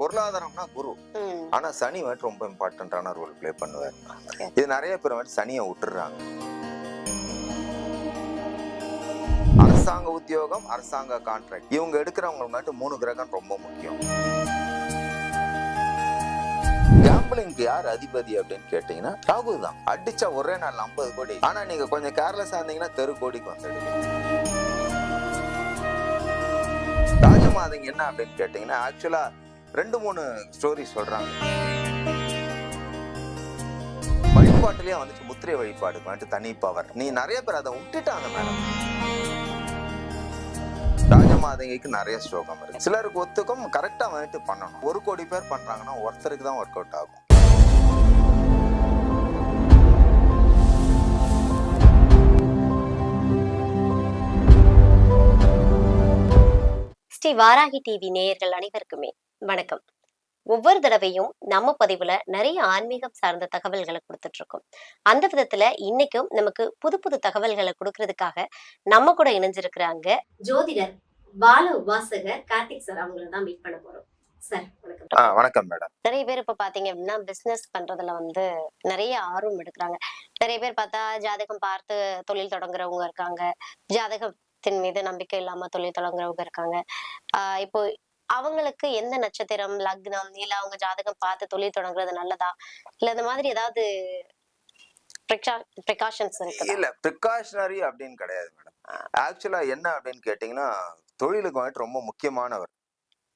பொருளாதாரம்னா குரு. ஆனா சனி வந்துட்டு ரொம்ப இம்பார்ட்டன்டான ரோல் ப்ளே பண்ணுவார். இது நிறைய பேர் வந்துட்டு சனியை விட்டுறாங்க. அரசாங்க உத்தியோகம் அரசாங்க கான்ட்ராக்ட் இவங்க எடுக்கிறவங்களுக்கு மட்டும் மூணு கிரகம் ரொம்ப முக்கியம். கேம்பிளிங்க்கு யார் அதிபதி அப்படின்னு கேட்டீங்கன்னா ராகு தான். அடிச்சா ஒரே நாள் ஐம்பது கோடி. ஆனா நீங்க கொஞ்சம் கேர்லெஸ்ஸா இருந்தீங்கன்னா தெரு கோடிக்கு வந்துடுவீங்க. ராஜமாதங்க என்ன அப்படின்னு கேட்டீங்கன்னா ஆக்சுவலா ரெண்டு மூணு ஸ்டோரி சொல்றாங்க. வழிபாட்டுலயே வந்துட்டு முத்திரை வழிபாடு வந்துட்டு தனி பவர் நீ நிறைய பேர் அதை விட்டுட்டாங்க மேடம். ராஜமாதங்கிக்கு நிறைய ஸ்லோகம் இருக்கு. சிலருக்கு ஒத்துக்கும் கரெக்டா வந்துட்டு பண்ணணும். ஒரு கோடி பேர் பண்றாங்கன்னா ஒருத்தருக்கு தான் ஒர்க் அவுட் ஆகும். ஸ்ரீ வாராகி டிவி நேயர்கள் அனைவருக்குமே வணக்கம். ஒவ்வொரு தடவையும் நம்ம பதிவுல நிறைய ஆன்மீகம் சார்ந்த தகவல்களை கொடுத்துட்டு இருக்கோம் அந்த விதத்துல இன்னைக்கும் நமக்கு புது புது தகவல்களை கொடுக்கறதுக்காக நம்ம கூட இணைஞ்சிருக்கிறாங்க ஜோதிடர் பால உபாசகர் கார்த்திக் சார் அவங்கள தான் மீட் பண்ண போறோம். வணக்கம். மேடம். நிறைய பேர் இப்ப பாத்தீங்க அப்படின்னா பிசினஸ் பண்றதுல வந்து நிறைய ஆர்வம் எடுக்கிறாங்க. நிறைய பேர் பார்த்தா ஜாதகம் பார்த்து தொழில் தொடங்குறவங்க இருக்காங்க. ஜாதகத்தின் மீது நம்பிக்கை இல்லாம தொழில் தொடங்குறவங்க இருக்காங்க. ஆஹ் இப்போ அவங்களுக்கு எந்த நட்சத்திரம் லக்னம் இல்ல அவங்க ஜாதகம் பார்த்து தொழில் தொடங்குறது நல்லதா? இல்ல இந்த மாதிரி ஏதாவது ப்ரிகாஷன்ஸ் இல்ல ப்ரிகாஷனரி அப்படின்னு கிடையாது மேடம் ஆக்சுவலா என்ன அப்படின்னு கேட்டீங்கன்னா தொழிலுக்கு வந்துட்டு ரொம்ப முக்கியமானவர்.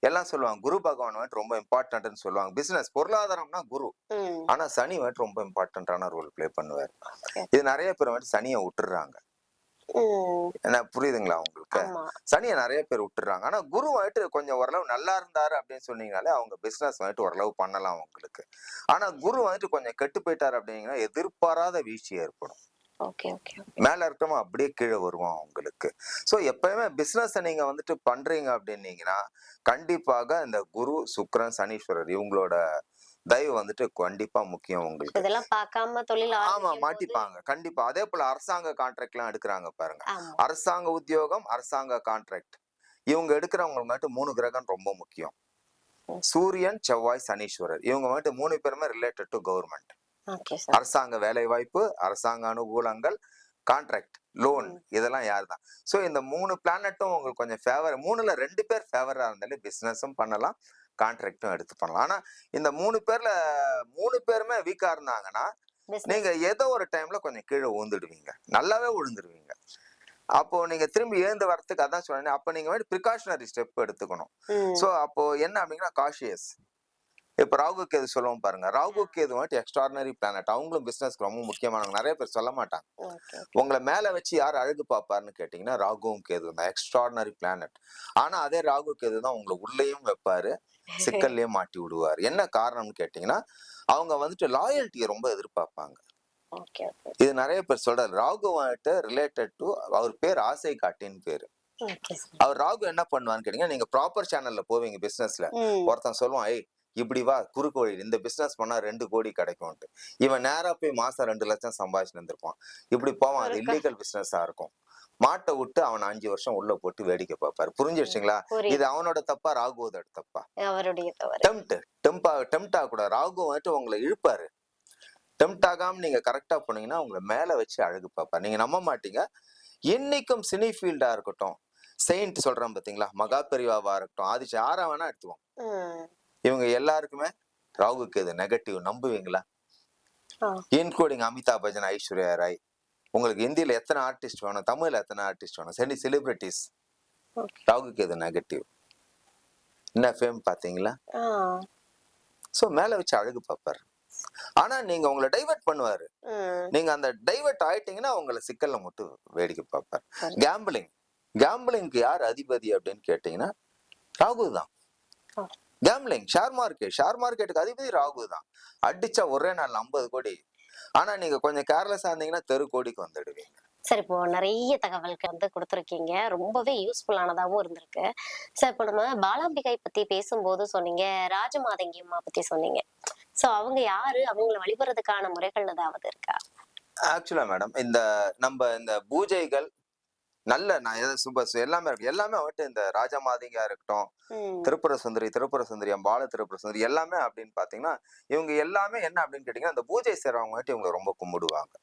எல்லாம் சொல்லுவாங்க குரு பகவான் வந்துட்டு ரொம்ப இம்பார்ட்டன்ட்னு சொல்லுவாங்க. பிசினஸ் பொருளாதாரம்னா குரு. ஆனா சனி வந்துட்டு ரொம்ப இம்பார்ட்டன்டான ரோல் ப்ளே பண்ணுவார். இது நிறைய பேர் வந்துட்டு சனியை விட்டுறாங்க. என்ன புரியுதுங்களா உங்களுக்கு? சனியை நிறைய பேர் விட்டுறாங்க. ஆனா குரு வந்துட்டு கொஞ்சம் ஓரளவு நல்லா இருந்தாரு அப்படின்னு சொன்னீங்கனாலே அவங்க பிசினஸ் வந்துட்டு ஓரளவு பண்ணலாம் உங்களுக்கு. ஆனா குரு வந்துட்டு கொஞ்சம் கெட்டு போயிட்டாரு அப்படிங்கன்னா எதிர்பாராத வீழ்ச்சி ஏற்படும். ஓகே ஓகே மேல இருக்கவன் அப்படியே கீழே வருவான் உங்களுக்கு. ஸோ எப்பயுமே பிசினஸ் நீங்க வந்துட்டு பண்றீங்க அப்படின்னீங்கன்னா கண்டிப்பாக இந்த குரு சுக்கிரன் சனீஸ்வரர் இவங்களோட தயவு வந்துட்டு கண்டிப்பா முக்கியம் உங்களுக்கு. இதெல்லாம் பார்க்காம தொழில் ஆமா மாட்டிப்பாங்க கண்டிப்பா. அதே போல அரசாங்க கான்ட்ராக்ட் எல்லாம் எடுக்கிறாங்க பாருங்க. அரசாங்க உத்தியோகம் அரசாங்க கான்ட்ராக்ட் இவங்க எடுக்கிறவங்க மட்டும் மூணு கிரகம் ரொம்ப முக்கியம். சூரியன் செவ்வாய் சனீஸ்வரர். இவங்க மட்டும் மூணு பேருமே ரிலேட்டட் டு கவர்மெண்ட் அரசாங்க வேலை வாய்ப்பு அரசாங்க அனுகூலங்கள் கான்ட்ராக்ட் லோன். இதெல்லாம் யார் தான் ஸோ இந்த மூணு பிளானட்டும் உங்களுக்கு கொஞ்சம் ஃபேவர் மூணுல ரெண்டு பேர் ஃபேவரா இருந்தாலே பிசினஸும் பண்ணலாம். கான்ட்ராக்டும் எடுத்து பண்ணலாம். ஆனா இந்த மூணு பேர்ல மூணு பேருமே வீக்கா இருந்தாங்கன்னா. நீங்க ஏதோ ஒரு டைம்ல கொஞ்சம் கீழே விழுந்துடுவீங்க நல்லாவே விழுந்துடுவீங்க அப்போ நீங்க திரும்பி எழுந்து வரதுக்கு அதான் சொன்னேன் அப்போ நீங்க வந்து ப்ரிகாஷனரி ஸ்டெப் எடுத்துக்கணும். ஸோ அப்போ என்ன அப்படின்னா காஷியஸ் இப்போ ராகு கேது சொல்லுவோம் பாருங்க. ராகு கேது வந்துட்டு எக்ஸ்ட்ராடினரி பிளானட் அவங்களும் பிசினஸ்க்கு ரொம்ப முக்கியமானவங்க. நிறைய பேர் சொல்ல மாட்டாங்க. உங்களை மேல வச்சு யார் அழகு பார்ப்பாருன்னு கேட்டீங்கன்னா ராகுவும் கேது தான் எக்ஸ்ட்ராடினரி பிளானட் ஆனா அதே ராகு கேது தான் உங்களை உள்ளேயும் வைப்பாரு. சிக்கல்லையும் மாட்டி விடுவார். என்ன காரணம்னு கேட்டீங்கன்னா அவங்க வந்துட்டு லாயல்ட்டியை ரொம்ப எதிர்பார்ப்பாங்க. இது நிறைய பேர் சொல்றாரு. ராகு வந்துட்டு ரிலேட்டட் டு அவர் பேர் ஆசை காட்டின்னு பேரு. அவர் ராகு என்ன பண்ணுவான்னு கேட்டீங்கன்னா நீங்க ப்ராப்பர் சேனல்ல போவீங்க பிசினஸ்ல ஒருத்தன் சொல்லுவான் ஏய் இப்படி வா குறுக்கு வழி. இந்த பிசினஸ் பண்ணா ரெண்டு கோடி கிடைக்கும்ட்டு இவன் நேரா போய் மாசம் ரெண்டு லட்சம் சம்பாதிச்சு வந்திருப்பான் இப்படி போவான். அது. இல்லீகல் பிசினஸா இருக்கும். மாட்டை விட்டு அவன் அஞ்சு வருஷம் உள்ள போட்டு வேடிக்கை பார்ப்பாரு. புரிஞ்சிருச்சுங்களா இது அவனோட தப்பா ராகுவோட தப்பா? அவருடைய டெம்ட் டெம்பா டெம்ட் ஆகக்கூடாது ராகு வந்துட்டு உங்களை இழுப்பாரு. டெம்ட் ஆகாம நீங்க கரெக்டா போனீங்கன்னா உங்களை மேல வச்சு அழகு பார்ப்பாரு. நீங்க நம்ப மாட்டீங்க. என்னைக்கும் சினி ஃபீல்டா இருக்கட்டும் செயின்ட் சொல்றேன் பாத்தீங்களா? மகா பெரிவாவா இருக்கட்டும் ஆதிச்சு யாரா வேணா எடுத்துவோம். இவங்க எல்லாருக்குமே ராகுக்கு இது நெகட்டிவ் நம்புவீங்களா. இன்க்ளூடிங் அமிதாப் பச்சன் ஐஸ்வர்யா ராய் உங்களுக்கு ஹிந்தியில எத்தனை ஆர்டிஸ்ட் வேணும்? தமிழ்ல எத்தனை ஆர்டிஸ்ட் வேணும்? சரி செலிபிரிட்டிஸ். ராகுக்கு இது நெகட்டிவ் என்ன ஃபேம் பாத்தீங்களா ஆ. சோ மேல வச்சு அழகு பார்ப்பாரு. ஆனா நீங்க உங்களை டைவர்ட் பண்ணுவாரு. நீங்க அந்த டைவர்ட் ஆயிட்டீங்கன்னா உங்களை சிக்கல்ல மட்டும் வேடிக்கை பார்ப்பாரு. கேம்பிளிங் கேம்பிளிங்க்கு யார் அதிபதி அப்படின்னு கேட்டீங்கன்னா ராகு தான். கேம்பிளிங் ஷேர் மார்க்கெட் ஷேர் மார்க்கெட்டுக்கு அதிபதி ராகு தான். அடிச்சா ஒரே நாள் ஐம்பது கோடி ஆனா நீங்க கொஞ்சம் கேர்லெஸ்ஸா இருந்தீங்கன்னா தெரு கோடிக்கு வந்துடுவீங்க. சரி இப்போ நிறைய தகவல்கள் வந்து கொடுத்துருக்கீங்க. ரொம்பவே யூஸ்ஃபுல்லானதாகவும் இருந்திருக்கு. சார் இப்போ நம்ம பாலாம்பிகை பத்தி பேசும்போது சொன்னீங்க ராஜமாதங்கி அம்மா பத்தி சொன்னீங்க. சோ அவங்க யாரு? அவங்கள வழிபடுறதுக்கான முறைகள் ஏதாவது இருக்கா? ஆக்சுவலா மேடம் இந்த நம்ம இந்த பூஜைகள் நல்ல நான் எதை சுப சு- எல்லாமே இருக்கு. எல்லாமே வந்துட்டு இந்த ராஜமாதிங்கா இருக்கட்டும் ம். திருப்புர சுந்தரி திருப்புர சுந்தரி பால திருப்புர சுந்தரி எல்லாமே அப்படின்னு பாத்தீங்கன்னா இவங்க எல்லாமே என்ன அப்படின்னு கேட்டீங்கன்னா இந்த பூஜை செய்றவங்க வந்துட்டு இவங்க ரொம்ப கும்பிடுவாங்க.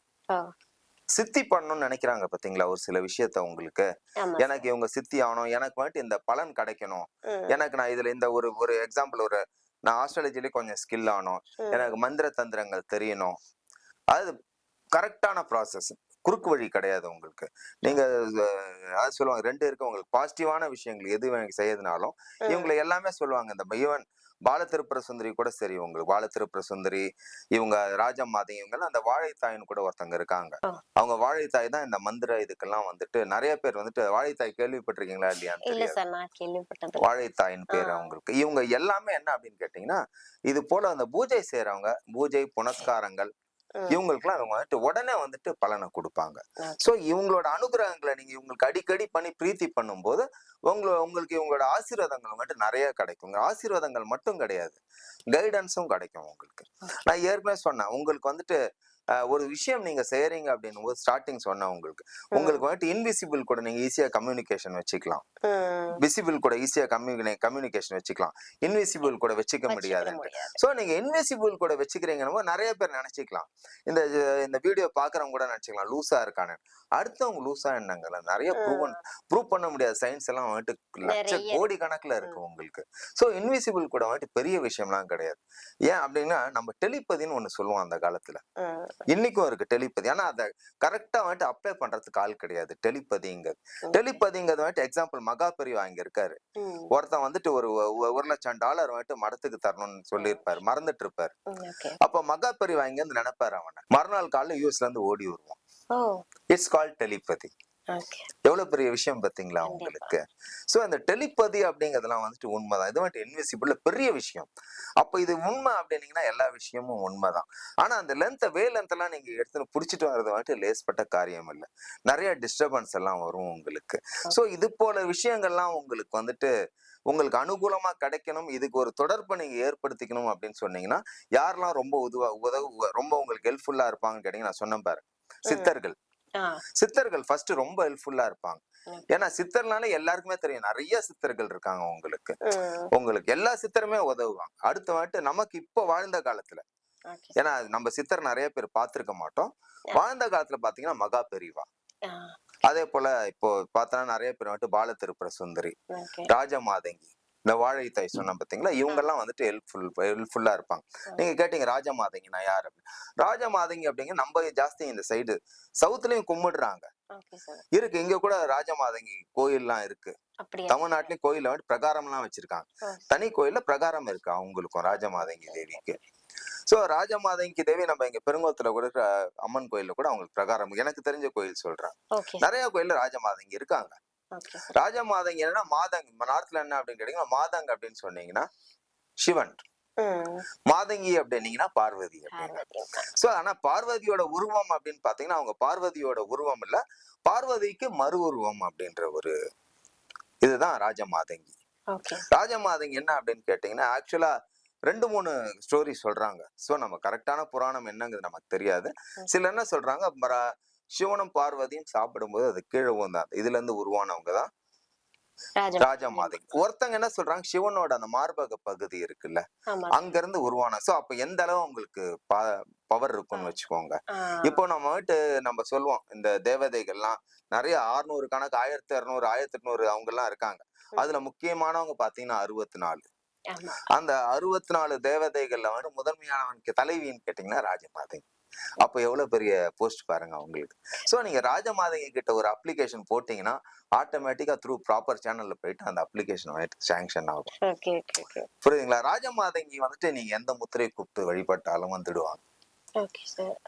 சித்தி பண்ணணும்னு நினைக்கிறாங்க பாத்தீங்களா ஒரு சில விஷயத்த உங்களுக்கு? எனக்கு இவங்க சித்தி ஆகணும் எனக்கு வந்துட்டு இந்த பலன் கிடைக்கணும். எனக்கு நான் இதுல இந்த ஒரு ஒரு எக்ஸாம்பிள் ஒரு நான் ஆஸ்ட்ராலஜிலே கொஞ்சம் ஸ்கில் ஆகணும். எனக்கு மந்திர தந்திரங்கள் தெரியணும். அது கரெக்டான ப்ராசஸ் குறுக்கு வழி கிடையாது உங்களுக்கு நீங்க அதாவது சொல்லுவாங்க ரெண்டு இருக்கு உங்களுக்கு பாசிட்டிவான விஷயங்கள் எது செய்யறதுனாலும். இவங்களை எல்லாமே சொல்லுவாங்க இந்த ஈவன் பால திருப்புர சுந்தரி கூட சரி உங்களுக்கு பால திருப்புர சுந்தரி இவங்க ராஜமாதி இவங்கெல்லாம் அந்த வாழைத்தாயின்னு கூட ஒருத்தங்க இருக்காங்க. அவங்க வாழைத்தாய் தான் இந்த மந்திர இதுக்கெல்லாம் வந்துட்டு நிறைய பேர் வந்துட்டு வாழைத்தாய் கேள்விப்பட்டிருக்கீங்களா இல்லையான்னு வாழைத்தாயின் பேர். அவங்களுக்கு இவங்க எல்லாமே என்ன அப்படின்னு கேட்டீங்கன்னா இது போல அந்த பூஜை செய்யறவங்க பூஜை புனஸ்காரங்கள். இவங்களுக்குலாம் இவங்க வந்துட்டு உடனே வந்துட்டு பலனை கொடுப்பாங்க. சோ இவங்களோட அனுகிரகங்களை நீங்க இவங்களுக்கு அடிக்கடி பண்ணி பிரீத்தி பண்ணும்போது உங்களை உங்களுக்கு இவங்களோட ஆசீர்வாதங்கள் வந்துட்டு நிறைய கிடைக்குங்க ஆசீர்வாதங்கள் மட்டும் கிடையாது. கைடன்ஸும் கிடைக்கும் உங்களுக்கு. நான் ஏற்கனவே சொன்னேன் உங்களுக்கு வந்துட்டு ஒரு விஷயம் நீங்க செய்யறீங்க அப்படின்னும் போது ஸ்டார்டிங் சொன்னேன் உங்களுக்கு. உங்களுக்கு வந்துட்டு இன்விசிபிள் கூட நீங்க ஈஸியா கம்யூனிகேஷன் வச்சுக்கலாம். விசிபிள் கூட ஈஸியா கம்யூனி கம்யூனிகேஷன் வச்சுக்கலாம். இன்விசிபிள் கூட வச்சுக்க முடியாது. சோ நீங்க இன்விசிபிள் கூட வச்சுக்கிறீங்கன்னு நிறைய பேர் நினைச்சுக்கலாம். இந்த இந்த வீடியோ பாக்குறவங்க கூட நினைச்சுக்கலாம் லூசா இருக்கானு. அடுத்தவங்க லூசா என்னங்கல்ல நிறைய ப்ரூவ் ப்ரூவ் பண்ண முடியாத சயின்ஸ் எல்லாம் வந்துட்டு லட்ச கோடி கணக்குல இருக்கு. உங்களுக்கு. சோ இன்விசிபிள் கூட வந்துட்டு பெரிய விஷயம்லாம் கிடையாது. ஏன் அப்படின்னா நம்ம டெலிபதின்னு ஒண்ணு சொல்லுவோம் அந்த காலத்துல. இன்னைக்கும் இருக்கு டெலிபதி. ஆனா அதை கரெக்டா வந்துட்டு அப்ளை பண்றதுக்கு ஆள் கிடையாது. டெலிபதிங்கிறது. டெலிபதிங்கிறது வந்துட்டு எக்ஸாம்பிள் மகா இங்க இருக்காரு. ஒருத்தன் வந்துட்டு ஒரு ஒரு லட்சம் டாலர் வந்துட்டு மடத்துக்கு தரணும்னு சொல்லியிருப்பாரு. மறந்துட்டு இருப்பாரு. அப்ப மகா பெரியவா இங்க இருந்து நினைப்பாரு அவனை. மறுநாள் காலைல யூஎஸ்ல இருந்து ஓடி வருவான். It's call telepathy. எவ்வளவு பெரிய விஷயம் பாத்தீங்களா. உங்களுக்கு? சோ இந்த டெலிபதி அப்படிங்கறதெல்லாம் வந்துட்டு உண்மைதான். இது வந்துட்டு இன்விசிபிள் பெரிய விஷயம். அப்ப இது உண்மை அப்படின்னீங்கன்னா எல்லா விஷயமும் உண்மைதான். ஆனா அந்த லென்த் வே லென்த் எல்லாம் நீங்க எடுத்து புடிச்சிட்டு வர்றது வந்துட்டு லேஸ்பட்ட காரியம் இல்ல. நிறைய டிஸ்டர்பன்ஸ் எல்லாம் வரும் உங்களுக்கு. சோ இது போல விஷயங்கள்லாம் உங்களுக்கு வந்துட்டு உங்களுக்கு அனுகூலமா கிடைக்கணும். இதுக்கு ஒரு தொடர்பை நீங்க ஏற்படுத்திக்கணும் அப்படின்னு சொன்னீங்கன்னா யாரெல்லாம் ரொம்ப உதவ உதவு ரொம்ப உங்களுக்கு ஹெல்ப்ஃபுல்லா இருப்பாங்கன்னு கேட்டீங்கன்னா நான் சொன்னேன் பாரு. சித்தர்கள். சித்தர்கள் ஃபர்ஸ்ட் ரொம்ப ஹெல்ப்ஃபுல்லா இருப்பாங்க. ஏன்னா சித்தர்னால எல்லாருக்குமே தெரியும். நிறைய சித்தர்கள் இருக்காங்க உங்களுக்கு. உங்களுக்கு எல்லா சித்தருமே உதவுவாங்க. அடுத்த வாட்டு நமக்கு இப்போ வாழ்ந்த காலத்துல. ஏன்னா நம்ம சித்தர் நிறைய பேர் பார்த்திருக்க மாட்டோம். வாழ்ந்த காலத்துல பாத்தீங்கன்னா மகா பெரிவா. அதே போல இப்போ பார்த்தா நிறைய பேர் வந்துட்டு பால திருப்புர சுந்தரி. ராஜமாதங்கி இந்த வாழைத்தாய் சொன்ன பாத்தீங்களா இவங்க எல்லாம் வந்துட்டு ஹெல்ப்ஃபுல் ஹெல்ப்ஃபுல்லா இருப்பாங்க. நீங்க கேட்டீங்க ராஜமாதங்கி நான் யார்? அப்படின்னு. ராஜமாதங்கி அப்படிங்க நம்ம ஜாஸ்தி இந்த சைடு சவுத்துலயும் கும்பிடுறாங்க. இருக்கு இங்க கூட ராஜமாதங்கி கோயில்லாம் இருக்கு. தமிழ்நாட்டிலயும் கோயில்ல வந்து பிரகாரம்லாம் வச்சிருக்காங்க. ஆ. தனி கோயில்ல பிரகாரம் இருக்கு அவங்களுக்கும் ராஜமாதங்கி தேவிக்கு. சோ ராஜமாதங்கி தேவி நம்ம இங்க பெருங்குளத்துல கூட அம்மன் கோயில்ல கூட அவங்களுக்கு பிரகாரம் எனக்கு தெரிஞ்ச கோயில் சொல்றேன். நிறைய கோயில்ல ராஜமாதங்கி இருக்காங்க. ஓகே. சார் ராஜமாதங்கி என்னன்னா மாதங்க நார்த்ல என்ன அப்படின்னு கேட்டீங்கன்னா மாதங்க அப்படின்னு சொன்னீங்கன்னா சிவன். மாதங்கி அப்படின்னீங்கன்னா பார்வதி அப்படின்னு. சோ ஆனா பார்வதியோட உருவம் அப்படின்னு பாத்தீங்கன்னா அவங்க பார்வதியோட உருவம் இல்ல பார்வதிக்கு மறு உருவம் அப்படின்ற ஒரு இதுதான் ராஜமாதங்கி ஓகே. ராஜமாதங்கி என்ன அப்படின்னு கேட்டீங்கன்னா ஆக்சுவலா ரெண்டு மூணு ஸ்டோரி சொல்றாங்க. சோ நம்ம கரெக்டான புராணம் என்னங்கிறது நமக்கு தெரியாது. சில என்ன சொல்றாங்க சிவனும் பார்வதியும் சாப்பிடும்போது அது கீழே வந்தாங்க இதுல இருந்து உருவானவங்க தான் ராஜா ராஜமாதங்கி ஒருத்தங்க என்ன சொல்றாங்க? சிவனோட அந்த மார்பக பகுதி இருக்குல்ல அங்க இருந்து உருவான சோ அப்ப எந்த அளவு உங்களுக்கு பவர் இருக்கும்னு வச்சுக்கோங்க. இப்போ நம்ம வந்துட்டு நம்ம சொல்லுவோம் இந்த தேவதைகள்லாம் நிறைய ஆறுநூறு கணக்கு ஆயிரத்தி இரநூறு ஆயிரத்தி எட்நூறு அவங்க எல்லாம் இருக்காங்க அதுல முக்கியமானவங்க பாத்தீங்கன்னா அறுபத்தி நாலு அந்த அறுபத்தி நாலு தேவதைகள்ல வந்து முதன்மையானவனுக்கு தலைவின்னு கேட்டீங்கன்னா ராஜமாதங்கி அப்ப எவ்வளவு பெரிய போஸ்ட் பாருங்க அவங்களுக்கு. சோ நீங்க ராஜமாதங்கி கிட்ட ஒரு அப்ளிகேஷன் போட்டீங்கன்னா ஆட்டோமேட்டிக்கா த்ரூ ப்ராப்பர் சேனல்ல போயிட்டு அந்த அப்ளிகேஷன் சாங்ஷன் ஆகும். புரியுதுங்களா? ராஜமாதங்கி வந்துட்டு நீங்க எந்த முத்திரையை கூப்பிட்டு வழிபட்டாலும் வந்துடுவாங்க.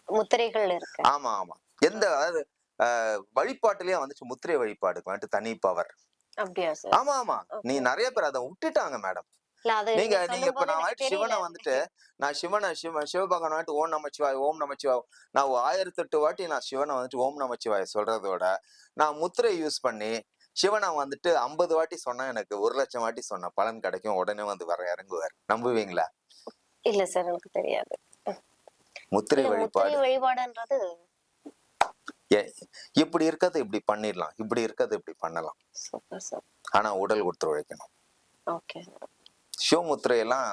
முத்திரைகள் இருக்கு. ஆமா ஆமா. எந்த அதாவது வழிபாட்டுலயே வந்துட்டு முத்திரை வழிபாடுக்கு வந்துட்டு தனி பவர் ஆமா ஆமா. நீ நிறைய பேர் அதை விட்டுட்டாங்க மேடம் நீங்க நீங்க இப்ப நான் வந்துட்டு சிவனை. வந்துட்டு நான் சிவனை சிவ சிவபகவான் வந்துட்டு ஓம் நமச்சிவாய் ஓம் நமச்சிவாய் நான் ஒரு ஆயிரத்தெட்டு வாட்டி நான் சிவனை வந்துட்டு ஓம் நமச்சிவாய் சொல்றதோட நான் முத்திரை யூஸ் பண்ணி சிவனை வந்துட்டு ஐம்பது வாட்டி சொன்னா எனக்கு ஒரு லட்சம் வாட்டி சொன்ன பலன் கிடைக்கும் உடனே வந்து வர இறங்குவார். நம்புவீங்களா? இல்ல சார் எனக்கு தெரியாது. முத்திரை வழிபாடு. வழிபாடுன்றது இப்படி இருக்கிறத இப்படி பண்ணிடலாம் இப்படி இருக்கிறத இப்படி பண்ணலாம். ஆனா உடல் ஒத்துழைக்கணும் ஓகே. சிவமுத்திரையெல்லாம்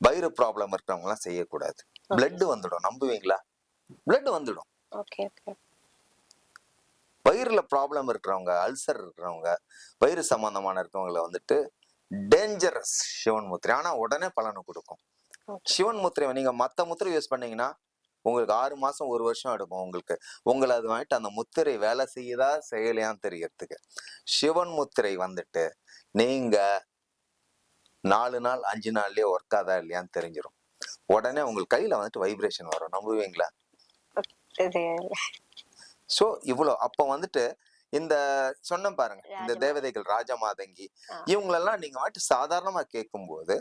வயிறு ப்ராப்ளம் இருக்கிறவங்க எல்லாம் செய்யக்கூடாது பிளட் வந்துடும் நம்புவீங்களா? பிளட் வந்துடும். வயிறுல ப்ராப்ளம் இருக்கிறவங்க அல்சர் இருக்கிறவங்க வயிறு சம்பந்தமான இருக்கவங்கள வந்துட்டு டேஞ்சரஸ் சிவன் முத்திரை ஆனா உடனே பலனை கொடுக்கும். சிவன் முத்திரை நீங்க மத்த முத்திரை யூஸ் பண்ணீங்கன்னா உங்களுக்கு ஆறு மாசம் ஒரு வருஷம் எடுக்கும் உங்களுக்கு. உங்களை அது வாங்கிட்டு அந்த முத்திரை வேலை செய்யுதா செய்யலையான்னு தெரியறதுக்கு. சிவன் முத்திரை வந்துட்டு நீங்க நாலு நாள் அஞ்சு நாள்லயே ஒர்க் ஆதா இல்லையான்னு தெரிஞ்சிடும் உடனே உங்களுக்கு கையில வந்துட்டு வைப்ரேஷன் வரும். நம்புவீங்களா? சோ இவ்வளோ அப்ப வந்துட்டு இந்த சொன்ன பாருங்க இந்த தேவதைகள் ராஜமாதங்கி. இவங்களெல்லாம் நீங்க வந்துட்டு சாதாரணமா கேட்கும்போது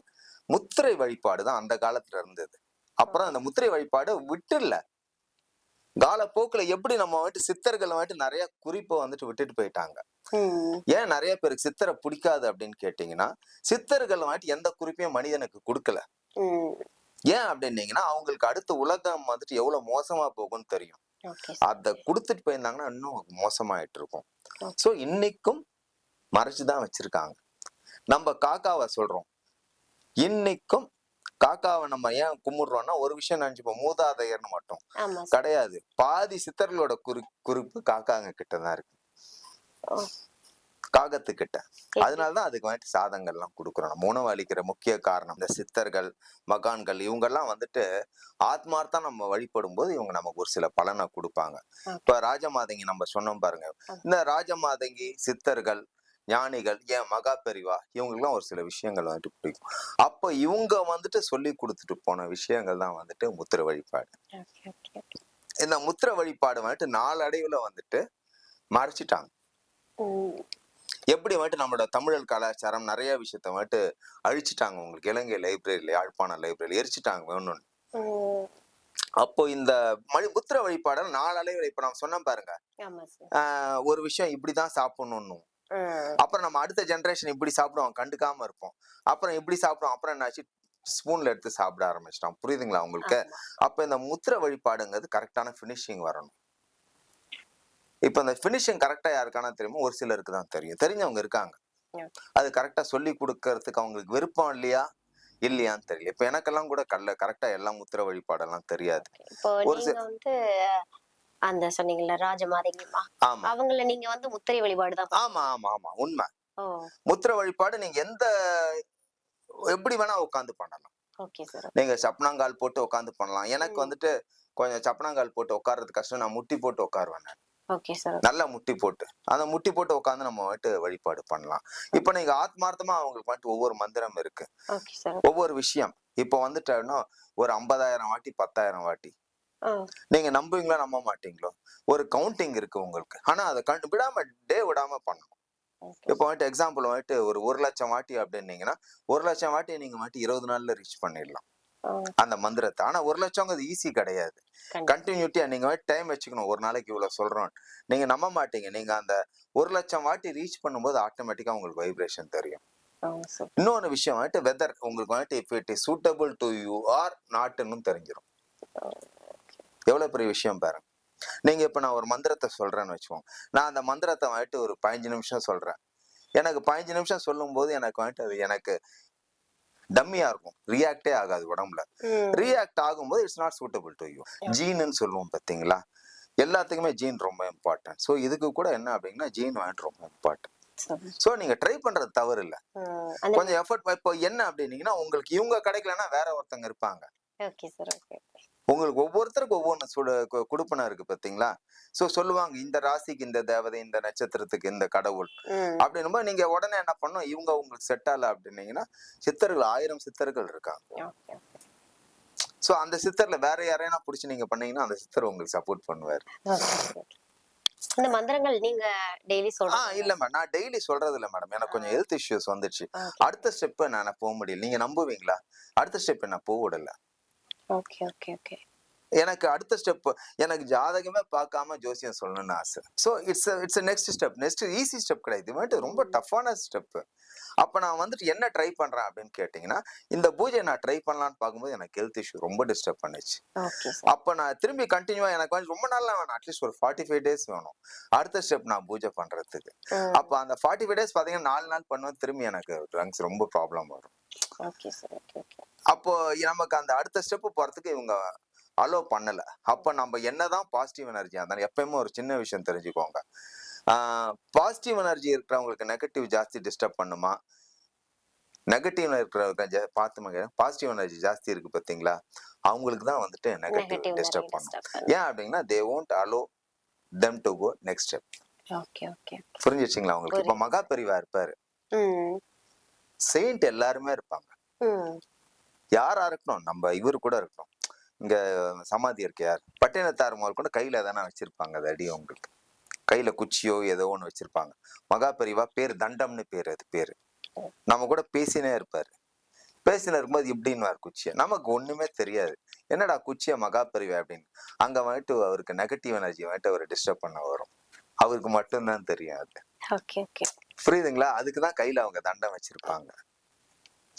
முத்திரை வழிபாடு தான் அந்த காலத்துல இருந்தது. அப்புறம் அந்த முத்திரை வழிபாடு விட்டுல காலப்போக்குல எப்படி நம்ம வந்துட்டு சித்தர்கள் வந்துட்டு நிறைய குறிப்பை வந்துட்டு விட்டுட்டு போயிட்டாங்க. ஏன் நிறைய பேருக்கு சித்தரை பிடிக்காது அப்படின்னு கேட்டீங்கன்னா சித்தர்கள் வந்துட்டு எந்த குறிப்பையும் மனிதனுக்கு கொடுக்கல. ஏன் அப்படின்னீங்கன்னா அவங்களுக்கு அடுத்த உலகம் வந்துட்டு எவ்வளவு மோசமா போகும்னு தெரியும். அதை கொடுத்துட்டு போயிருந்தாங்கன்னா இன்னும் மோசமாயிட்டு இருக்கும். சோ இன்னைக்கும் மறைச்சுதான் வச்சிருக்காங்க. நம்ம காக்காவை சொல்றோம். இன்னைக்கும் காக்காவை நம்ம ஏன் கும்பிடுறோம்னா ஒரு விஷயம் நினைச்சுப்போம். மூதாதையர்னு மட்டும். கிடையாது. பாதி சித்தர்களோட குறி குறிப்பு காக்காங்க கிட்ட தான் இருக்கு. ஓ. காகத்து கிட்ட. அதனாலதான் அதுக்கு வந்துட்டு சாதங்கள்லாம் கொடுக்குறோம். நம்ம உணவு அளிக்கிற முக்கிய காரணம் இந்த சித்தர்கள் மகான்கள் இவங்கெல்லாம் வந்துட்டு ஆத்மார்த்தம் நம்ம வழிபடும் போது இவங்க நமக்கு ஒரு சில பலனை கொடுப்பாங்க. இப்ப ராஜமாதங்கி நம்ம சொன்னோம் பாருங்க. இந்த ராஜமாதங்கி சித்தர்கள் ஞானிகள் ஏன் மகா பெரிவா? இவங்களுக்குலாம் ஒரு சில விஷயங்கள் வந்துட்டு பிடிக்கும். அப்போ இவங்க வந்துட்டு சொல்லி கொடுத்துட்டு போன விஷயங்கள் தான் வந்துட்டு முத்திர வழிபாடு. இந்த முத்திர வழிபாடு வந்துட்டு நாளடைவுல வந்துட்டு மறைச்சிட்டாங்க. எப்படி வந்துட்டு நம்மளோட தமிழர் கலாச்சாரம் நிறைய விஷயத்த வந்துட்டு அழிச்சிட்டாங்க உங்களுக்கு? இலங்கை லைப்ரரியில யாழ்ப்பாண லைப்ரரியில எரிச்சிட்டாங்க வேணும்னு. அப்போ இந்த மணி புத்திர வழிபாடு நாளடைவில் இப்ப நான் சொன்னேன் பாருங்க. ஒரு விஷயம் இப்படிதான் சாப்பிடணும்னு ம், அப்புறம் நம்ம அடுத்த ஜெனரேஷன் இப்படி சாப்பிடுவோம் கண்டுக்காம இருப்போம். அப்புறம் இப்படி சாப்பிடுவோம் அப்புறம் என்னாச்சு? ஸ்பூன்ல எடுத்து சாப்பிட ஆரம்பிச்சிட்டோம் புரியுதுங்களா உங்களுக்கு. அப்ப இந்த முத்திர வழிபாடுங்கிறது கரெக்டான ஃபினிஷிங் வரணும். இப்ப இந்த ஃபினிஷிங் கரெக்டா யாருக்கான தெரியுமோ? ஒரு சிலருக்கு தான் தெரியும். தெரிஞ்சவங்க இருக்காங்க. அது கரெக்டா சொல்லி கொடுக்கறதுக்கு அவங்களுக்கு விருப்பம் இல்லையா? இல்லையான்னு தெரியல. இப்ப எனக்கெல்லாம் கூட கல்ல கரெக்டா எல்லாம் முத்திர வழிபாடெல்லாம் தெரியாது. ஒரு வந்து அந்த சொன்னீங்கல்ல ராஜமாதங்கிமா அவங்கள நீங்க வந்து முத்திரை வழிபாடு தான் ஆமா ஆமா ஆமா. உண்மை. முத்திர வழிபாடு நீங்க எந்த எப்படி வேணா உட்காந்து பண்ணலாம். நீங்க சப்னாங்கால் போட்டு உட்காந்து பண்ணலாம். எனக்கு. வந்துட்டு கொஞ்சம் சப்னாங்கால் போட்டு உட்கார்றது கஷ்டம். நான் முட்டி போட்டு உட்காருவேன் நான். ஓகே சார் நல்லா முட்டி போட்டு. அந்த முட்டி போட்டு உட்காந்து நம்ம வந்துட்டு வழிபாடு பண்ணலாம். இப்போ நீங்க ஆத்மார்த்தமா அவங்களுக்கு வந்துட்டு ஒவ்வொரு மந்திரம் இருக்கு. ஒவ்வொரு விஷயம். இப்போ வந்துட்டோன்னா ஒரு ஐம்பதாயிரம் வாட்டி பத்தாயிரம் வாட்டி. நீங்க நம்புவீங்களோ நம்ப மாட்டீங்களோ? ஒரு கவுண்டிங் இருக்கு உங்களுக்கு. ஆனா அதை கண்டு விடாம டே விடாம பண்ணணும். இப்போ வந்துட்டு எக்ஸாம்பிள் வந்துட்டு ஒரு ஒரு லட்சம் வாட்டி அப்படின்னீங்கன்னா ஒரு லட்சம் வாட்டி நீங்க வந்துட்டு இருபது நாள்ல ரீச் பண்ணிடலாம். அந்த மந்திரத்தை. ஆனா ஒரு லட்சங்கிறது ஈஸி கிடையாது. கண்டினியூட்டியா நீங்க டைம் வச்சுக்கணும். ஒரு நாளைக்கு இவ்வளவு சொல்றோம் நீங்க நம்ப மாட்டீங்க. நீங்க அந்த ஒரு லட்சம் வாட்டி ரீச் பண்ணும்போது ஆட்டோமேட்டிக்கா உங்களுக்கு வைப்ரேஷன் தெரியும். இன்னொரு விஷயம் வந்துட்டு வெதர் உங்களுக்கு வந்துட்டு if it is suitable to you or நாட்டுன்னு தெரிஞ்சிடும் எவ்வளவு பெரிய விஷயம் பாருங்க. நீங்க இப்ப நான் ஒரு மந்திரத்தை சொல்றேன்னு வச்சுக்கோங்க. நான் அந்த மந்திரத்தை வந்துட்டு ஒரு பதினஞ்சு நிமிஷம் சொல்றேன். எனக்கு பதினஞ்சு நிமிஷம் சொல்லும் போது எனக்கு வந்துட்டு அது எனக்கு டம்மியா இருக்கும். ரியாக்டே ஆகாது உடம்புல. ரியாக்ட் ஆகும்போது it's not suitable to you ஜீன்னு சொல்லுவோம் பார்த்தீங்களா? எல்லாத்துக்குமே ஜீன் ரொம்ப இம்பார்ட்டன்ட் ஸோ இதுக்கு கூட என்ன அப்படின்னா ஜீன் வந்துட்டு ரொம்ப இம்பார்ட்டன்ட். ஸோ நீங்க ட்ரை பண்றது தவறு இல்லை. கொஞ்சம் எஃபர்ட் இப்போ என்ன அப்படின்னீங்கன்னா உங்களுக்கு இவங்க கிடைக்கலன்னா வேற ஒருத்தங்க இருப்பாங்க. ஓகே சார் ஓகே உங்களுக்கு ஒவ்வொருத்தருக்கும் ஒவ்வொன்று சுட குடுப்பனை இருக்கு பார்த்தீங்களா ஸோ சொல்லுவாங்க இந்த ராசிக்கு இந்த தேவதை இந்த நட்சத்திரத்துக்கு இந்த கடவுள். ம். அப்படின்னும் நீங்க உடனே என்ன பண்ணும்? இவங்க உங்களுக்கு செட் ஆகல அப்படின்னீங்கன்னா சித்தர்கள் ஆயிரம் சித்தர்கள் இருக்காங்க. ஸோ அந்த சித்தர்ல வேற யாரையா பிடிச்சி நீங்க பண்ணீங்கன்னா அந்த சித்தர் உங்களுக்கு சப்போர்ட் பண்ணுவார். இந்த மந்திரங்கள் நீங்க டெய்லி சொல்றீங்க இல்ல மேடம் நான் டெய்லி சொல்றது இல்ல மேடம் எனக்கு கொஞ்சம் ஹெல்த் இஷ்யூஸ் வந்துச்சு. அடுத்த ஸ்டெப் நான் போக முடியல. நீங்க நம்புவீங்களா? அடுத்த ஸ்டெப் நான் போக விடல. ஓகே ஓகே ஓகே எனக்கு அடுத்த ஸ்டெப் எனக்கு ஜாதகமே பார்க்காம ஜோசியம் சொல்லணும்னு ஆசை. So it's it's next step next easy step கிடையாது. இது ரொம்ப டஃப்பான ஸ்டெப் அப்போ நான் வந்துட்டு என்ன ட்ரை பண்றேன் அப்படின்னு கேட்டிங்கன்னா இந்த பூஜை நான் ட்ரை பண்ணலான்னு பார்க்கும்போது எனக்கு ஹெல்த் இஷ்யூ ரொம்ப டிஸ்டர்ப் பண்ணுச்சு. அப்போ நான் திரும்பி கண்டினியூவா எனக்கு வந்து ரொம்ப நாள்லாம் வேணும். அட்லீஸ்ட் ஒரு ஃபார்ட்டி ஃபைவ் டேஸ் வேணும். அடுத்த ஸ்டெப் நான் பூஜை பண்றதுக்கு. அப்போ அந்த ஃபார்ட்டி ஃபைவ் டேஸ் பார்த்தீங்கன்னா நாலு நாள் பண்ணுவேன். திரும்பி எனக்கு லங்ஸ் ரொம்ப ப்ராப்ளம் வரும். அப்போ நமக்கு அந்த அடுத்த ஸ்டெப் போறதுக்கு இவங்க அலோ பண்ணல. அப்ப நம்ம என்னதான் பாசிட்டிவ் எனர்ஜியா இருந்தாலும் எப்பயுமே ஒரு சின்ன விஷயம் தெரிஞ்சுக்கோங்க. பாசிட்டிவ் எனர்ஜி இருக்கிறவங்களுக்கு நெகட்டிவ் ஜாஸ்தி டிஸ்டர்ப் பண்ணுமா? நெகட்டிவ் இருக்கிறவங்க பார்த்து பாசிட்டிவ் எனர்ஜி ஜாஸ்தி இருக்கு பாத்தீங்களா அவங்களுக்கு தான் வந்துட்டு நெகட்டிவ் டிஸ்டர்ப் பண்ணும். ஏன் அப்படின்னா they won't allow them to go next step புரிஞ்சிருச்சுங்களா உங்களுக்கு? இப்ப. மகா பெரிவா இருப்பாரு. செயின்ட் எல்லாருமே இருப்பாங்க. யாரா இருக்கணும் நம்ம இவர் கூட இருக்கணும். இங்க சமாதி இருக்கு யார்? பட்டினத்தார் முதல் கூட கையில தானே வச்சிருப்பாங்க அது அடி உங்களுக்கு. கையில குச்சியோ ஏதோ ஒண்ணு வச்சிருப்பாங்க. மகா பெரிவா பேர் தண்டம்னு பேர் அது பேரு. நம்ம கூட பேசினே இருப்பாரு. பேசின இருக்கும்போது இப்படின்னு குச்சியை? நமக்கு ஒண்ணுமே தெரியாது. என்னடா குச்சிய மகா பெரிவா அப்படின்னு? அங்க வந்துட்டு அவருக்கு நெகட்டிவ் எனர்ஜி வந்துட்டு அவர் டிஸ்டர்ப் பண்ண வரும். அவருக்கு மட்டும்தான் தெரியும் அது. ஓகே ஓகே புரியுதுங்களா? அதுக்கு தான் கையில அவங்க தண்டம் வச்சிருப்பாங்க.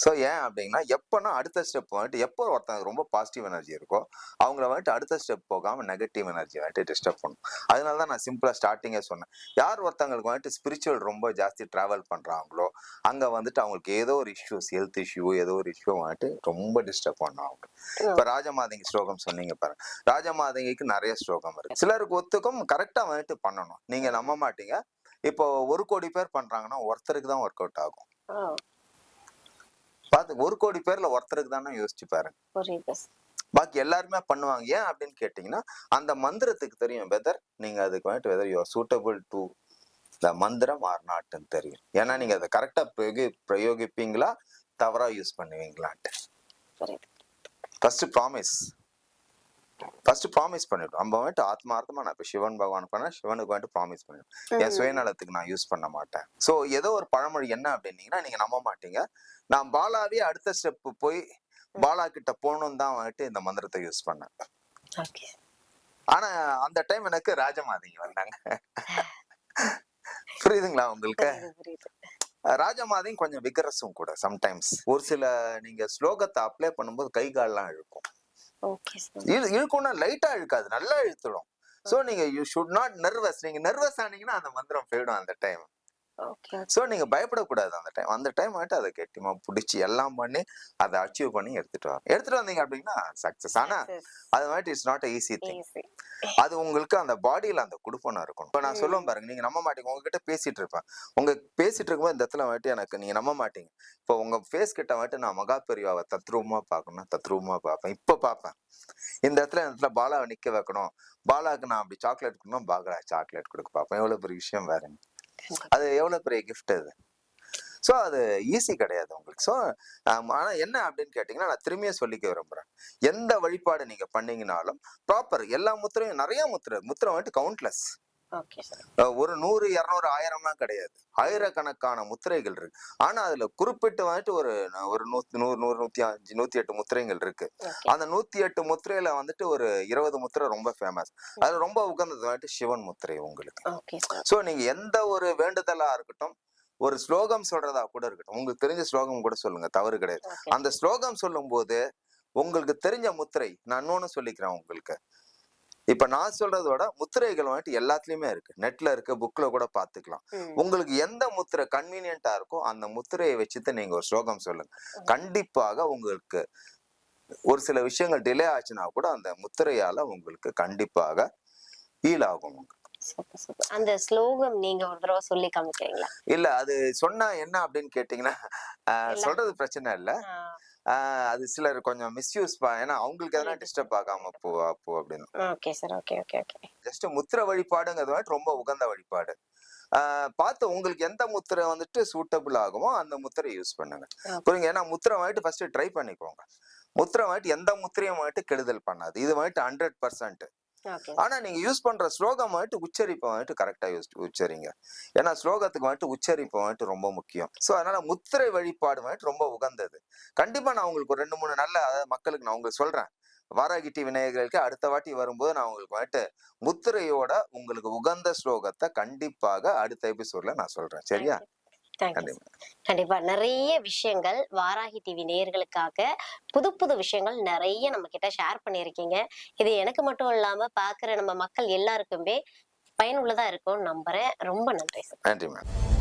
ஸோ ஏன் அப்படின்னா எப்போனா அடுத்த ஸ்டெப் வந்துட்டு எப்போ ஒருத்தங்க ரொம்ப பாசிட்டிவ் எனர்ஜி இருக்கோ அவங்கள வந்துட்டு அடுத்த ஸ்டெப் போகாம நெகட்டிவ் எனர்ஜி வந்துட்டு டிஸ்டர்ப் பண்ணும். அதனால தான் நான் சிம்பிளா ஸ்டார்டிங்கே சொன்னேன். யார் ஒருத்தங்களுக்கு வந்துட்டு ஸ்பிரிச்சுவல் ரொம்ப ஜாஸ்தி டிராவல் பண்றாங்களோ அங்க வந்துட்டு அவங்களுக்கு ஏதோ ஒரு இஷ்யூஸ் ஹெல்த் இஷ்யூ ஏதோ ஒரு இஷ்யூ வந்துட்டு ரொம்ப டிஸ்டர்ப் பண்ணும் அவங்க இப்ப ராஜமாதங்கி ஸ்லோகம் சொன்னீங்க பாருங்க. ராஜமாதங்கிக்கு நிறைய ஸ்லோகம் இருக்கு. சிலருக்கு ஒத்துக்கும் கரெக்டா வந்துட்டு பண்ணணும். நீங்க நம்ப மாட்டீங்க. இப்போ ஒரு கோடி பேர் பண்றாங்கன்னா ஒருத்தருக்கு தான் ஒர்க் அவுட் ஆகும் பார்த்து ஒரு கோடி பேர்ல ஒருத்தருக்கு தானே யோசிச்சு பாருங்க. பாக்கி எல்லாருமே பண்ணுவாங்க. ஏன் அப்படின்னு கேட்டீங்கன்னா அந்த மந்திரத்துக்கு தெரியும் வெதர் நீங்க அதுக்கு வந்துட்டு weather you suitable to the மந்திரம் ஆர் நாட்னு தெரியும். ஏன்னா நீங்க அதை கரெக்டா பிரயோகி பிரயோகிப்பீங்களா? தவறா யூஸ் பண்ணுவீங்களான்ட்டு. ஃபர்ஸ்ட் ப்ராமிஸ் ஃபர்ஸ்ட் ப்ராமிஸ் பண்ணிவிடும் நம்ம வந்துட்டு ஆத்மார்த்தமா நான் இப்போ சிவன் பகவான் பண்ண சிவனுக்கு வந்துட்டு ப்ராமிஸ் பண்ணிவிடும் என் சுயநலத்துக்கு நான் யூஸ் பண்ண மாட்டேன். ஸோ ஏதோ ஒரு பழமொழி என்ன அப்படின்னீங்கன்னா நீங்க நம்ப மாட்டீங்க. நான் பாலாவே அடுத்த ஸ்டெப் போய் பாலா கிட்ட போகணும் தான் வந்துட்டு இந்த மந்திரத்தை யூஸ் பண்ணேன். ஆனா அந்த டைம் எனக்கு ராஜமாதங்கி வந்தாங்க. புரியுதுங்களா உங்களுக்கு? ராஜமாதங்கி கொஞ்சம் விகரஸும் கூட சம்டைம்ஸ் ஒரு சில நீங்க ஸ்லோகத்தை அப்ளை பண்ணும்போது கை கால்லாம் இழுக்கும். இழுக்கும்னா லைட்டா இழுக்காது நல்லா இழுத்துடும். சோ நீங்க யூ ஷுட் நாட் நர்வஸ் நீங்க நர்வஸ் ஆனீங்கன்னா அந்த மந்திரம் போயிடும் அந்த டைம் ஓகே சோ நீங்க பயப்படக்கூடாது அந்த டைம் அந்த டைம் வந்துட்டு அதை கெட்டிமா பிடிச்சி எல்லாம் பண்ணி அதை அச்சீவ் பண்ணி எடுத்துட்டு வாங்க. எடுத்துட்டு வந்தீங்க அப்படின்னா சக்சஸ் ஆனா அது வந்துட்டு இட்ஸ் நாட் ஈஸி திங் அது உங்களுக்கு அந்த பாடியில அந்த குடுப்பனம் இருக்கணும். இப்போ நான். சொல்லுவேன் பாருங்க நீங்க நம்ப மாட்டீங்க. உங்ககிட்ட பேசிட்டு இருப்பேன். உங்க பேசிட்டு இருக்கும்போது இந்த இடத்துல வந்துட்டு எனக்கு நீங்க நம்ப மாட்டீங்க. இப்போ உங்க ஃபேஸ் கிட்ட வந்துட்டு நான் மகா பெரியவாவை தத்ரூபமா பார்க்கணும் தத்ரூபமா பார்ப்பேன். இப்போ பார்ப்பேன். இந்த இடத்துல இந்த இடத்துல பாலாவை நிக்க வைக்கணும். பாலாவுக்கு நான் அப்படி சாக்லேட் கொடுக்கணும் பாலா சாக்லேட் கொடுக்க பார்ப்பேன். எவ்வளவு பெரிய விஷயம் பாருங்க அது எவ்வளவு பெரிய கிஃப்ட் அது? ஸோ அது ஈஸி கிடையாது உங்களுக்கு. ஸோ ஆனா என்ன அப்படின்னு கேட்டிங்கன்னா நான் திரும்பியும் சொல்லிக்க விரும்புறேன். எந்த வழிபாடு நீங்க பண்ணிங்கனாலும் ப்ராப்பர் எல்லா முத்திரையும் நிறைய முத்திரை முத்திரை வந்துட்டு கவுண்ட்லெஸ் ஒரு நூறு இரநூறு ஆயிரம்லாம் கிடையாது. ஆயிரக்கணக்கான முத்திரைகள் இருக்கு. ஆனா அதுல குறிப்பிட்டு வந்துட்டு ஒரு ஒரு நூத்தி நூறு நூறு நூத்தி அஞ்சு நூத்தி எட்டு முத்திரைகள் இருக்கு. அந்த நூத்தி எட்டு முத்திரையில வந்துட்டு ஒரு இருபது முத்திரை ரொம்ப ஃபேமஸ் அது ரொம்ப உகந்தது வந்துட்டு சிவன் முத்திரை உங்களுக்கு. சோ நீங்க எந்த ஒரு வேண்டுதலா இருக்கட்டும் ஒரு ஸ்லோகம் சொல்றதா கூட இருக்கட்டும் உங்களுக்கு தெரிஞ்ச ஸ்லோகம் கூட சொல்லுங்க தவறு கிடையாது. அந்த ஸ்லோகம் சொல்லும் போது உங்களுக்கு தெரிஞ்ச முத்திரை நான் இன்னொன்னு சொல்லிக்கிறேன் உங்களுக்கு. இப்ப நான் சொல்றதோட முத்திரைகள் வந்துட்டு எல்லாத்துலயுமே இருக்கு. நெட்ல இருக்கு புக்ல கூட பாத்துக்கலாம். உங்களுக்கு எந்த முத்திரை கன்வீனியன்ட்டா இருக்கோ அந்த முத்திரையை வச்சுட்டு நீங்க ஒரு ஸ்லோகம் சொல்லுங்க. கண்டிப்பாக உங்களுக்கு ஒரு சில விஷயங்கள் டிலே ஆச்சுன்னா கூட அந்த முத்திரையால உங்களுக்கு கண்டிப்பாக ஹீல் ஆகும். உங்களுக்கு. அந்த ஸ்லோகம் நீங்க ஒரு தடவை சொல்லி காமிக்கிறீங்களா? இல்ல அது சொன்னா என்ன அப்படின்னு கேட்டீங்கன்னா. சொல்றது பிரச்சனை இல்ல. அது சிலர் கொஞ்சம் மிஸ்யூஸ் ஏன்னா அவங்களுக்கு எதனா. டிஸ்டர்ப் ஆகாம போ அப்போ அப்படின்னு. Okay sir. Okay okay okay. Just முத்திரை வழிபாடுங்கிறது வந்துட்டு ரொம்ப உகந்த வழிபாடு. ஆஹ் பார்த்து உங்களுக்கு எந்த முத்திரை வந்துட்டு சூட்டபிள் ஆகுமோ அந்த முத்திரை யூஸ் பண்ணுங்க. புரியுங்க ஏன்னா முத்திரை வந்துட்டு ஃபர்ஸ்ட் ட்ரை பண்ணிக்கோங்க. முத்திரை வந்துட்டு எந்த முத்திரையும் வந்துட்டு கெடுதல் பண்ணாது. இது வந்துட்டு ஹண்ட்ரட் பர்சன்ட் ஆனா நீங்க யூஸ் பண்ற ஸ்லோகம் வந்துட்டு உச்சரிப்பை வந்துட்டு கரெக்டா யூஸ் உச்சரிங்க. ஏன்னா ஸ்லோகத்துக்கு வந்துட்டு உச்சரிப்பு வந்துட்டு ரொம்ப முக்கியம். சோ அதனால முத்திரை வழிபாடு வந்துட்டு ரொம்ப உகந்தது. கண்டிப்பா நான் உங்களுக்கு ஒரு ரெண்டு மூணு நல்ல மக்களுக்கு நான் உங்களுக்கு சொல்றேன். வாராகி டிவி நேயர்களுக்கு அடுத்த வாட்டி வரும்போது நான் உங்களுக்கு வந்துட்டு முத்திரையோட உங்களுக்கு உகந்த ஸ்லோகத்தை கண்டிப்பாக அடுத்த எபிசோட்ல நான் சொல்றேன். சரியா? கண்டிப்பா. கண்டிப்பா. நிறைய விஷயங்கள் வாராகி டிவி நேயர்களுக்காக புது புது விஷயங்கள் நிறைய நம்ம கிட்ட ஷேர் பண்ணியிருக்கீங்க. இது எனக்கு மட்டும் இல்லாம பாக்குற நம்ம மக்கள் எல்லாருக்குமே பயனுள்ளதா இருக்கும்னு நம்புறேன். ரொம்ப நன்றி நன்றி மேம்.